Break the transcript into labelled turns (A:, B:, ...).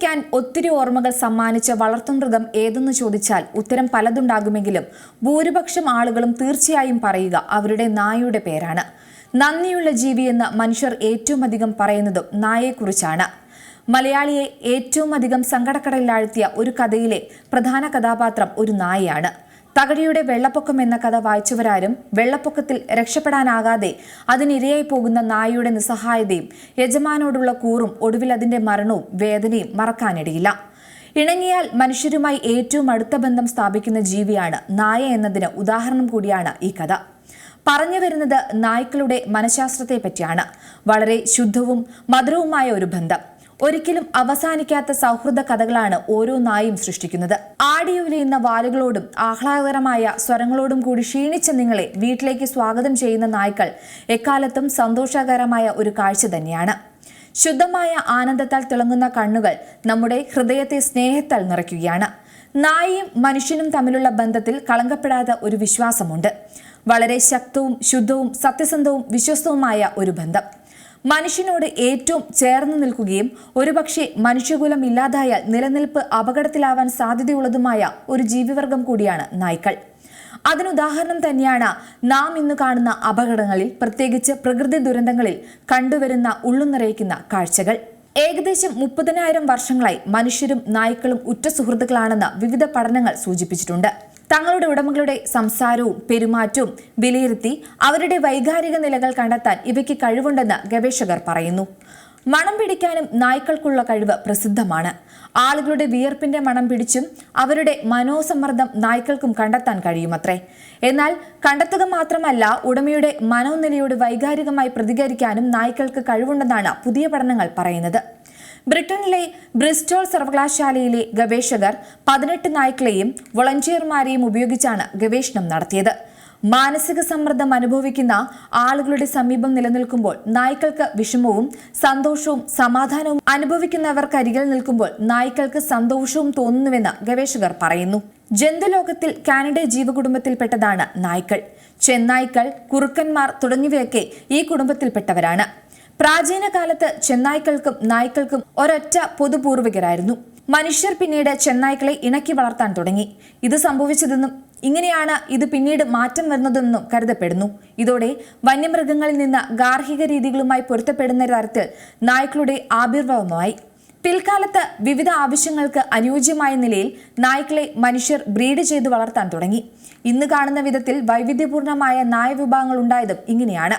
A: ഓർമ്മിക്കാൻ ഒത്തിരി ഓർമ്മകൾ സമ്മാനിച്ച വളർത്തുമൃഗം ഏതെന്ന് ചോദിച്ചാൽ ഉത്തരം പലതുണ്ടാകുമെങ്കിലും ഭൂരിപക്ഷം ആളുകളും തീർച്ചയായും പറയുക അവരുടെ നായയുടെ പേരാണ്. നന്ദിയുള്ള ജീവി എന്ന് മനുഷ്യർ ഏറ്റവും അധികം പറയുന്നതും നായയെക്കുറിച്ചാണ്. മലയാളിയെ ഏറ്റവും അധികം സങ്കടക്കടലിലാഴ്ത്തിയ ഒരു കഥയിലെ പ്രധാന കഥാപാത്രം ഒരു നായയാണ്. തകഴിയുടെ വെള്ളപ്പൊക്കം എന്ന കഥ വായിച്ചവരാരും വെള്ളപ്പൊക്കത്തിൽ രക്ഷപ്പെടാനാകാതെ അതിനിരയായി പോകുന്ന നായയുടെ നിസ്സഹായതയും യജമാനോടുള്ള കൂറും ഒടുവിൽ അതിന്റെ മരണവും വേദനയും മറക്കാനിടയില്ല. ഇണങ്ങിയാൽ മനുഷ്യരുമായി ഏറ്റവും അടുത്ത ബന്ധം സ്ഥാപിക്കുന്ന ജീവിയാണ് നായ എന്നതിന് ഉദാഹരണം കൂടിയാണ് ഈ കഥ. പറഞ്ഞു വരുന്നത് നായ്ക്കളുടെ മനഃശാസ്ത്രത്തെ പറ്റിയാണ് വളരെ ശുദ്ധവും മധുരവുമായ ഒരു ബന്ധം. ഒരിക്കലും അവസാനിക്കാത്ത സൗഹൃദ കഥകളാണ് ഓരോ നായും സൃഷ്ടിക്കുന്നത്. ആടിയുലയുന്ന വാലുകളോടും ആഹ്ലാദകരമായ സ്വരങ്ങളോടും കൂടി ക്ഷീണിച്ച നിങ്ങളെ വീട്ടിലേക്ക് സ്വാഗതം ചെയ്യുന്ന നായ്ക്കൾ എക്കാലത്തും സന്തോഷകരമായ ഒരു കാഴ്ച തന്നെയാണ്. ശുദ്ധമായ ആനന്ദത്താൽ തിളങ്ങുന്ന കണ്ണുകൾ നമ്മുടെ ഹൃദയത്തെ സ്നേഹത്താൽ നിറയ്ക്കുകയാണ്. നായയും മനുഷ്യനും തമ്മിലുള്ള ബന്ധത്തിൽ കളങ്കപ്പെടാത്ത ഒരു വിശ്വാസമുണ്ട്. വളരെ ശക്തവും ശുദ്ധവും സത്യസന്ധവും വിശ്വസ്തവുമായ ഒരു ബന്ധം. മനുഷ്യനോട് ഏറ്റവും ചേർന്ന് നിൽക്കുകയും ഒരുപക്ഷെ മനുഷ്യകുലം ഇല്ലാതായാൽ നിലനിൽപ്പ് അപകടത്തിലാവാൻ സാധ്യതയുള്ളതുമായ ഒരു ജീവിവർഗം കൂടിയാണ് നായ്ക്കൾ. അതിനുദാഹരണം തന്നെയാണ് നാം ഇന്ന് കാണുന്ന അപകടങ്ങളിൽ പ്രത്യേകിച്ച് പ്രകൃതി ദുരന്തങ്ങളിൽ കണ്ടുവരുന്ന ഉള്ളുനിറയിക്കുന്ന കാഴ്ചകൾ. ഏകദേശം മുപ്പതിനായിരം വർഷങ്ങളായി മനുഷ്യരും നായ്ക്കളും ഉറ്റ സുഹൃത്തുക്കളാണെന്ന് വിവിധ പഠനങ്ങൾ സൂചിപ്പിച്ചിട്ടുണ്ട്. തങ്ങളുടെ ഉടമകളുടെ സംസാരവും പെരുമാറ്റവും വിലയിരുത്തി അവരുടെ വൈകാരിക നിലകൾ കണ്ടെത്താൻ ഇവയ്ക്ക് കഴിവുണ്ടെന്ന് ഗവേഷകർ പറയുന്നു. മണം പിടിക്കാനും നായ്ക്കൾക്കുള്ള കഴിവ് പ്രസിദ്ധമാണ്. ആളുകളുടെ വിയർപ്പിന്റെ മണം പിടിച്ചും അവരുടെ മനോസമ്മർദ്ദം നായ്ക്കൾക്കും കണ്ടെത്താൻ കഴിയുമത്രേ. എന്നാൽ കണ്ടെത്തുക മാത്രമല്ല ഉടമയുടെ മനോനിലയോട് വൈകാരികമായി പ്രതികരിക്കാനും നായ്ക്കൾക്ക് കഴിവുണ്ടെന്നാണ് പുതിയ പഠനങ്ങൾ പറയുന്നത്. ബ്രിട്ടനിലെ ബ്രിസ്റ്റോൾ സർവകലാശാലയിലെ ഗവേഷകർ പതിനെട്ട് നായ്ക്കളെയും വോളണ്ടിയർമാരെയും ഉപയോഗിച്ചാണ് ഗവേഷണം നടത്തിയത്. മാനസിക സമ്മർദ്ദം അനുഭവിക്കുന്ന ആളുകളുടെ സമീപം നിലനിൽക്കുമ്പോൾ നായ്ക്കൾക്ക് വിഷമവും സന്തോഷവും സമാധാനവും അനുഭവിക്കുന്നവർക്കരികിൽ നിൽക്കുമ്പോൾ നായ്ക്കൾക്ക് സന്തോഷവും തോന്നുന്നുവെന്ന് ഗവേഷകർ പറയുന്നു. ജന്തുലോകത്തിൽ കാനഡ ജീവകുടുംബത്തിൽപ്പെട്ടതാണ് നായ്ക്കൾ. ചെന്നായ്ക്കൾ കുറുക്കന്മാർ തുടങ്ങിയവയൊക്കെ ഈ കുടുംബത്തിൽപ്പെട്ടവരാണ്. പ്രാചീന കാലത്ത് ചെന്നായ്ക്കൾക്കും നായ്ക്കൾക്കും ഒരൊറ്റ പൊതുപൂർവികരായിരുന്നു. മനുഷ്യർ പിന്നീട് ചെന്നായ്ക്കളെ ഇണക്കി വളർത്താൻ തുടങ്ങി. ഇത് സംഭവിച്ചതെന്നും ഇങ്ങനെയാണ് ഇത് പിന്നീട് മാറ്റം വരുന്നതെന്നും കരുതപ്പെടുന്നു. ഇതോടെ വന്യമൃഗങ്ങളിൽ നിന്ന് ഗാർഹിക രീതികളുമായി പൊരുത്തപ്പെടുന്ന തരത്തിൽ നായ്ക്കളുടെ ആവിർഭാവമായി. പിൽക്കാലത്ത് വിവിധ ആവശ്യങ്ങൾക്ക് അനുയോജ്യമായ നിലയിൽ നായ്ക്കളെ മനുഷ്യർ ബ്രീഡ് ചെയ്ത് വളർത്താൻ തുടങ്ങി. ഇന്ന് കാണുന്ന വിധത്തിൽ വൈവിധ്യപൂർണമായ നായ വിഭാഗങ്ങൾ ഉണ്ടായതും ഇങ്ങനെയാണ്.